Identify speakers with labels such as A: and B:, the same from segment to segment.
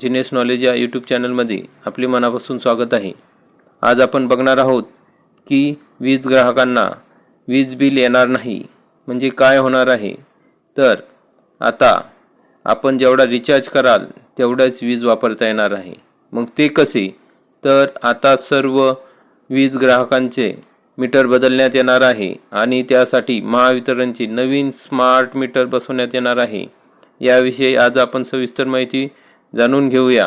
A: जिनेस knowledge या YouTube चॅनलमध्ये आपले मनापासून स्वागत आहे. आज आपण बघणार आहोत की वीज ग्राहकांना वीज बिल येणार नाही म्हणजे काय होणार आहे? तर आता आपण जेवढा रिचार्ज कराल तेवढाच वीज वापरता येणार आहे. मग ते कसे? तर आता सर्व वीज ग्राहकांचे मीटर बदलण्यात येणार आहे आणि त्यासाठी महावितरणची नवीन स्मार्ट मीटर बसवण्यात येणार आहे. याविषयी आज आपण सविस्तर माहिती जाणून घेऊया.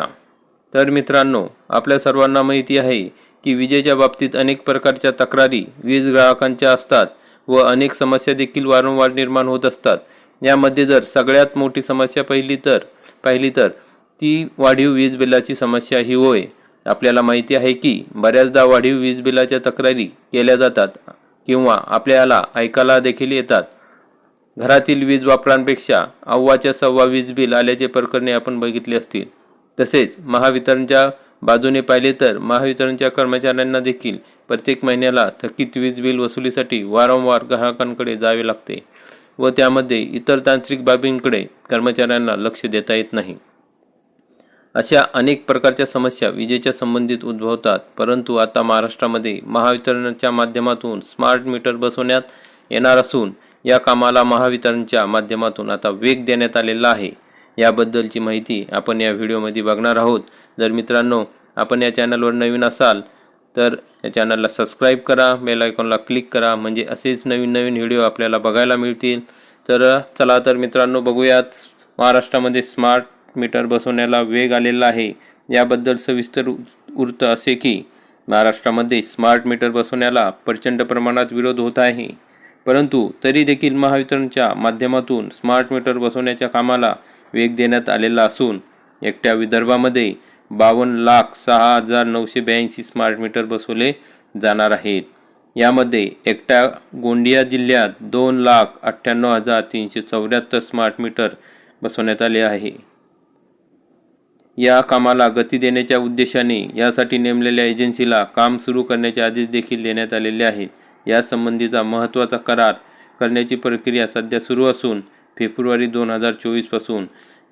A: तर मित्रांनो आपल्या सर्वांना माहिती आहे की विजेच्या बाबतीत अनेक प्रकारच्या तक्रारी वीज ग्राहकांच्या असतात व अनेक समस्या देखील वारंवार निर्माण होत असतात. यामध्ये जर सगळ्यात मोठी समस्या पहिली तर पाहिली तर ती वाढीव वीज बिलाची समस्या ही होय. आपल्याला माहिती आहे की बऱ्याचदा वाढीव वीज बिलाच्या तक्रारी केल्या जातात किंवा आपल्याला ऐकायला देखील येतात. घरातील वीज वापरांपेक्षा अव्वाच्या सव्वा वीज बिल आल्याचे प्रकरणे आपण बघितले असतील. तसेच महावितरणच्या बाजूने पाहिले तर महावितरणच्या कर्मचाऱ्यांना देखील प्रत्येक महिन्याला थकीत वीज बिल वसुलीसाठी वारंवार ग्राहकांकडे जावे लागते व त्यामध्ये इतर तांत्रिक बाबींकडे कर्मचाऱ्यांना लक्ष देता येत नाही. अशा अनेक प्रकारच्या समस्या विजेच्या संबंधित उद्भवतात परंतु आता महाराष्ट्रामध्ये महावितरणाच्या माध्यमातून स्मार्ट मीटर बसवण्यात येणार असून या कामाला महावितरणच्या माध्यमातून आता वेग देण्यात आलेला आहे. याबद्दलची माहिती आपण या व्हिडिओमध्ये बघणार आहोत. जर मित्रांनो आपण या चॅनलवर नवीन असाल तर या चॅनलला सबस्क्राईब करा बेल आयकॉनला क्लिक करा म्हणजे असेच नवीन नवीन व्हिडिओ आपल्याला बघायला मिळतील. तर चला तर मित्रांनो बघूयात. महाराष्ट्रामध्ये स्मार्ट मीटर बसवण्याला वेग आलेला आहे. याबद्दल सविस्तर वृत्त असे की महाराष्ट्रामध्ये स्मार्ट मीटर बसवण्याला प्रचंड प्रमाणात विरोध होत आहे. परंतु तरी देखील महावितरणच्या माध्यमातून स्मार्ट मीटर बसवण्याच्या कामाला वेग देण्यात आलेला असून एकट्या विदर्भामध्ये बावन्न लाख सहा हजार नऊशे ब्याऐंशी स्मार्ट मीटर बसवले जाणार आहेत. यामध्ये एकट्या गोंदिया जिल्ह्यात दोन लाख अठ्ठ्याण्णव हजार तीनशे चौऱ्याहत्तर स्मार्ट मीटर बसवण्यात आले आहे. या कामाला गती देण्याच्या उद्देशाने यासाठी नेमलेल्या एजन्सीला काम सुरू करण्याचे आदेश देखील देण्यात आलेले आहेत. यासंबंधीचा महत्त्वाचा करार करण्याची प्रक्रिया सध्या सुरू असून फेब्रुवारी दोन हजार चोवीसपासून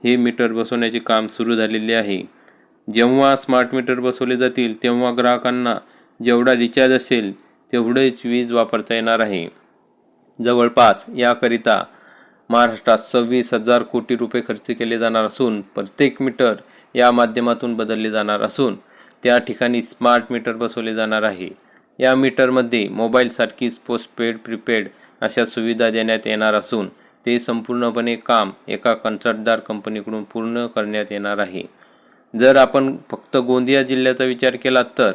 A: हे मीटर बसवण्याचे काम सुरू झालेले आहे. जेव्हा स्मार्ट मीटर बसवले जातील तेव्हा ग्राहकांना जेवढा रिचार्ज असेल तेवढेच वीज वापरता येणार आहे. जवळपास याकरिता महाराष्ट्रात सव्वीस हजार कोटी रुपये खर्च केले जाणार असून प्रत्येक मीटर या माध्यमातून बदलले जाणार असून त्या ठिकाणी स्मार्ट मीटर बसवले जाणार आहे. या मीटरमध्ये मोबाईलसारखीच पोस्टपेड प्रीपेड अशा सुविधा देण्यात येणार असून ते संपूर्णपणे काम एका कंत्राटदार कंपनीकडून पूर्ण करण्यात येणार आहे. जर आपण फक्त गोंदिया जिल्ह्याचा विचार केला तर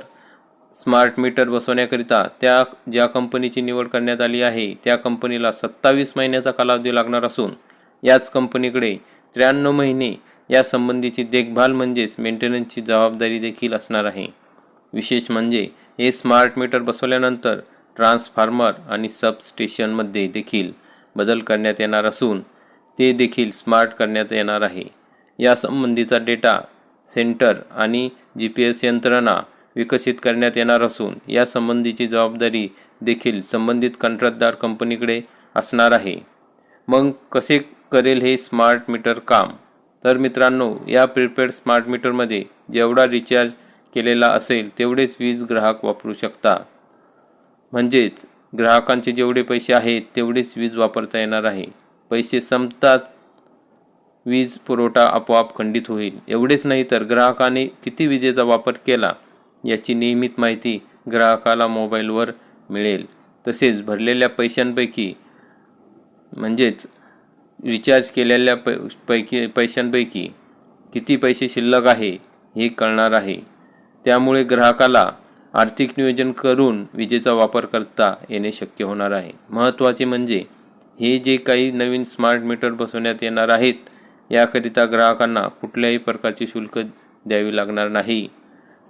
A: स्मार्ट मीटर बसवण्याकरिता त्या ज्या कंपनीची निवड करण्यात आली आहे त्या कंपनीला सत्तावीस महिन्याचा कालावधी लागणार असून याच कंपनीकडे त्र्याण्णव महिने या संबंधीची देखभाल म्हणजेच मेंटेनन्सची जबाबदारी देखील असणार आहे. विशेष म्हणजे हे स्मार्ट मीटर बसवल्यानंतर ट्रान्सफॉर्मर आणि सबस्टेशनमध्ये देखील बदल करण्यात येणार असून ते देखील स्मार्ट करण्यात येणार आहे. या संबंधीचा डेटा सेंटर आणि जी पी एस यंत्रणा विकसित करण्यात येणार असून या संबंधीची जबाबदारी देखील संबंधित कंत्राटदार कंपनीकडे असणार आहे. मग कसे करेल हे स्मार्ट मीटर काम? तर मित्रांनो या प्रीपेड स्मार्ट मीटरमध्ये जेवढा रिचार्ज केलेला असेल तेवढेच वीज ग्राहक वापरू शकता. म्हणजेच ग्राहकांचे जेवढे पैसे आहेत तेवढेच वीज वापरता येणार आहे. पैसे संपतात वीज पुरवठा आपोआप खंडित होईल. एवढेच नाही तर ग्राहकाने किती विजेचा वापर केला याची नियमित माहिती ग्राहकाला मोबाईलवर मिळेल. तसेच भरलेल्या पैशांपैकी म्हणजेच रिचार्ज केलेल्या पै पैकी पैशांपैकी किती पैसे शिल्लक आहे हे कळणार आहे. त्यामुळे ग्राहकाला आर्थिक नियोजन करून विजेचा वापर करता येणे शक्य होणार आहे. महत्त्वाचे म्हणजे हे जे काही नवीन स्मार्ट मीटर बसवण्यात येणार आहेत याकरिता ग्राहकांना कुठल्याही प्रकारचे शुल्क द्यावी लागणार नाही.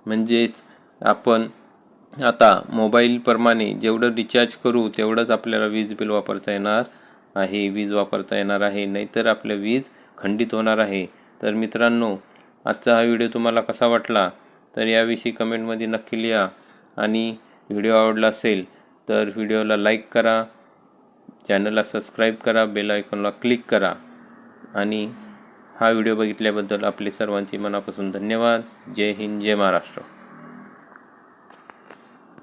A: म्हणजेच आपण आता मोबाईलप्रमाणे जेवढं रिचार्ज करू तेवढंच आपल्याला वीज बिल वापरता येणार आहे. वीज वापरता येणार आहे नाहीतर आपल्या वीज खंडित होणार आहे. तर मित्रांनो आजचा हा व्हिडिओ तुम्हाला कसा वाटला? तर याविषयी कमेंटमध्ये नक्की लिहा. आणि व्हिडिओ आवडला असेल तर व्हिडिओला लाईक करा. चॅनलला सबस्क्राईब करा. बेल आयकॉनला क्लिक करा. आणि हा व्हिडिओ बघितल्याबद्दल आपले सर्वांचे मनापासून धन्यवाद. जय हिंद जय महाराष्ट्र.